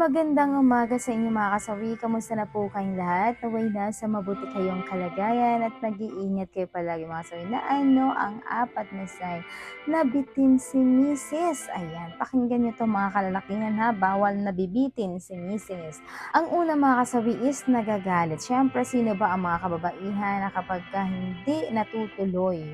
magandang umaga sa inyo mga kasawi. Kamusta na po kayong lahat? Naway na sa mabuti kayong kalagayan at mag-iingat kayo palagi mga kasawi na ano ang apat na sign na bitin si Mrs. Ayan, pakinggan nyo to mga kalalakihan ha. Bawal na bibitin si Mrs. Ang una mga kasawi is nagagalit. Siyempre, sino ba ang mga kababaihan na kapag ka hindi natutuloy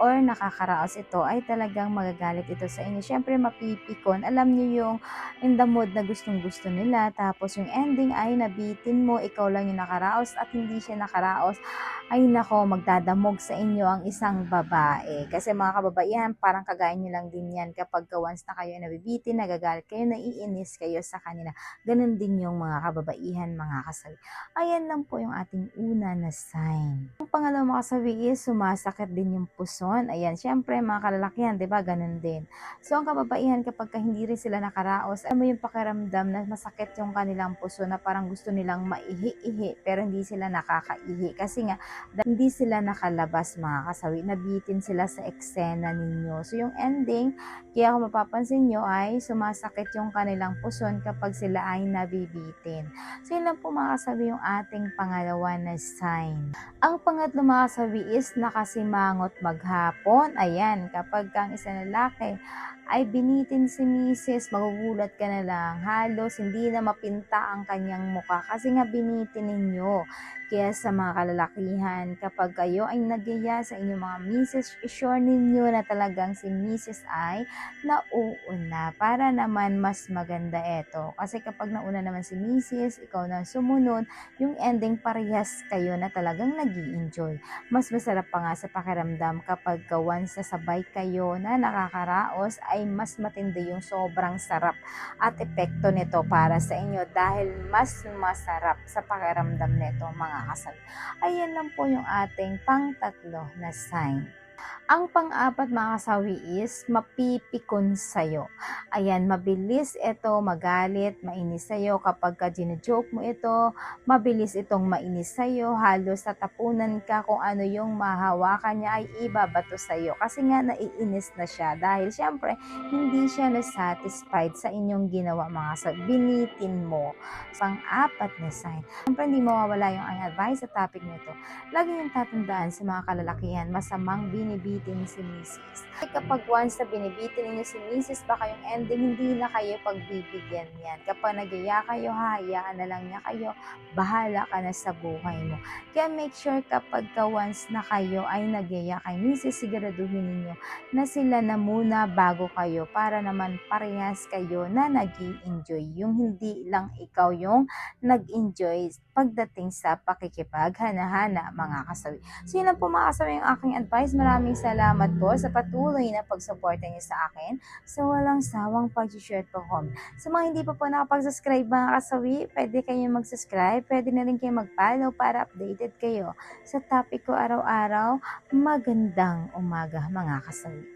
or nakakaraos ito ay talagang magagalit ito sa inyo. Siyempre mapipikon. Alam niyo yung in the mood na gustong gusto nila. Tapos yung ending ay nabitin mo, ikaw lang yung nakaraos at hindi siya nakaraos. Ay nako, magdadamog sa inyo ang isang babae. Kasi mga kababaihan, parang kagaya nyo lang din yan. Kapag ka once na kayo ay nabibitin, nagagalit kayo, naiinis kayo sa kanila. Ganon din yung mga kababaihan, mga kasawi. Ayan lang po yung ating una na sign. Ang pangalawa mga kasawi is sumasakit din yung puson. Ayan, syempre mga kalalakihan, di ba? Ganon din. So, ang kababaihan kapag ka hindi rin sila nakaraos, ano mo yung pakiramdam na masakit yung kanilang puso na parang gusto nilang maihi-ihi pero hindi sila nakakaihi. Kasi nga, hindi sila nakalabas mga kasawi. Nabitin sila sa eksena ninyo. So, yung ending, kaya kung mapapansin nyo ay sumasakit yung kanilang puson kapag sila ay nabibitin. So, yun lang po mga kasawi yung ating pangalawa na sign. Ang pangatlo mga kasawi is nakasimangot maghapon. Ayan, kapag kang isang lalaki ay binitin si misis, magugulat ka na lang. Halos hindi na mapinta ang kanyang muka kasi nga binitin ninyo. Kaya sa mga kalalakihan, kapag kayo ay nagyaya sa inyong mga misis, sure ninyo na talagang si misis ay nauuna para naman mas maganda ito. Kasi kapag nauna naman si misis, ikaw na sumunod, yung ending parehas kayo na talagang nag enjoy Mas masarap pa nga sa pakiramdam kapag ka once na sabay kayo na nakakaraos ay mas matindi yung sobrang sarap at epekto nito para sa inyo dahil mas masarap sa pakiramdam nito mga kasal. Ayan lang po yung ating pangtatlo na sign. Ang pang-apat mga kasawi is mapipikon sa'yo. Ayan, mabilis ito magalit, mainis sa'yo. Kapag ka joke mo ito, mabilis itong mainis sa'yo. Halos tatapunan ka kung ano yung mahawakan niya ay ibabato sa'yo. Kasi nga naiinis na siya. Dahil syempre, hindi siya na-satisfied sa inyong ginawa mga kasawi. Binitin mo. Pang-apat na sign. Syempre, hindi mawawala yung ang advice sa topic nito. Lagi yung tatandaan sa mga kalalakihan, masamang binibitin si Mrs. Kapag once na binibitin ninyo si Mrs. baka yung ending hindi na kayo pagbibigyan yan. Kapag nagyaya kayo, hahayaan na lang niya kayo, bahala ka na sa buhay mo. Kaya make sure kapag ka once na kayo ay nagyaya kay Mrs. siguraduhin ninyo na sila na muna bago kayo para naman parehas kayo na nag enjoy Yung hindi lang ikaw yung nag-enjoy pagdating sa pakikipaghana-hana mga kasawi. So yun lang po mga kasawi yung aking advice. Maraming salamat po sa patuloy na pagsuporta niyo sa akin sa walang sawang pag-share po comment. Sa mga hindi pa po nakapag-subscribe mga kasawi, pwede kayong mag-subscribe, pwede na rin kayong mag-follow para updated kayo sa topic ko araw-araw. Magandang umaga mga kasawi.